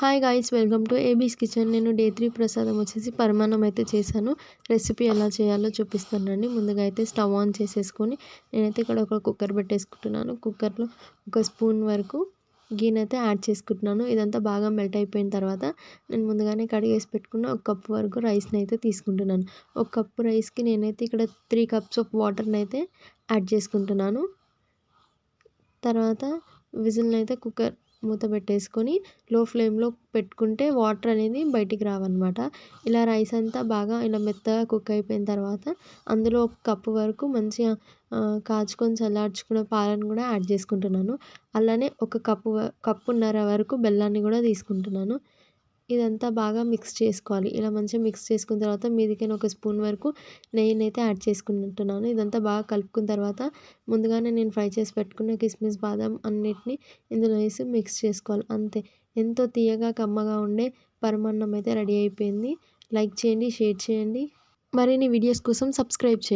Hi guys welcome to ఏబీస్ kitchen నేను day three ప్రసాదం వచ్చేసి పరిమాణం అయితే చేశాను. రెసిపీ ఎలా చేయాలో చూపిస్తానండి ముందుగా అయితే స్టవ్ ఆన్ చేసేసుకొని నేనైతే ఇక్కడ ఒక కుక్కర్ పెట్టేసుకుంటున్నాను. కుక్కర్లో ఒక స్పూన్ వరకు గీనైతే అయితే యాడ్ చేసుకుంటున్నాను. ఇదంతా బాగా మెల్ట్ అయిపోయిన తర్వాత నేను ముందుగానే కడిగేసి పెట్టుకున్న ఒక కప్ వరకు రైస్ని అయితే తీసుకుంటున్నాను. ఒక కప్పు రైస్కి నేనైతే ఇక్కడ త్రీ కప్స్ ఆఫ్ వాటర్ని అయితే యాడ్ చేసుకుంటున్నాను. తర్వాత విజిల్ని అయితే కుక్కర్ మూత పెట్టేసుకొని లో ఫ్లేమ్లో పెట్టుకుంటే వాటర్ అనేది బయటికి రావన్నమాట. ఇలా రైస్ అంతా బాగా ఇలా మెత్తగా కుక్ అయిపోయిన తర్వాత అందులో ఒక కప్పు వరకు మంచిగా కాచుకొని చల్లార్చుకున్న పాలను కూడా యాడ్ చేసుకుంటున్నాను. అలానే ఒక కప్పు కప్పున్నర వరకు బెల్లాన్ని కూడా తీసుకుంటున్నాను. ఇదంతా బాగా మిక్స్ చేసుకోవాలి. ఇలా మంచిగా మిక్స్ చేసుకున్న తర్వాత మీదికైనా ఒక స్పూన్ వరకు నెయ్యిని అయితే యాడ్ చేసుకుంటున్నాను. ఇదంతా బాగా కలుపుకున్న తర్వాత ముందుగానే నేను ఫ్రై చేసి పెట్టుకున్న కిస్మిస్ బాదం అన్నిటిని ఇందులో వేసి మిక్స్ చేసుకోవాలి. అంతే. ఎంతో తీయగా కమ్మగా ఉండే పరమాన్నం అయితే రెడీ అయిపోయింది. లైక్ చేయండి షేర్ చేయండి. మరిన్ని వీడియోస్ కోసం సబ్స్క్రైబ్ చేయండి.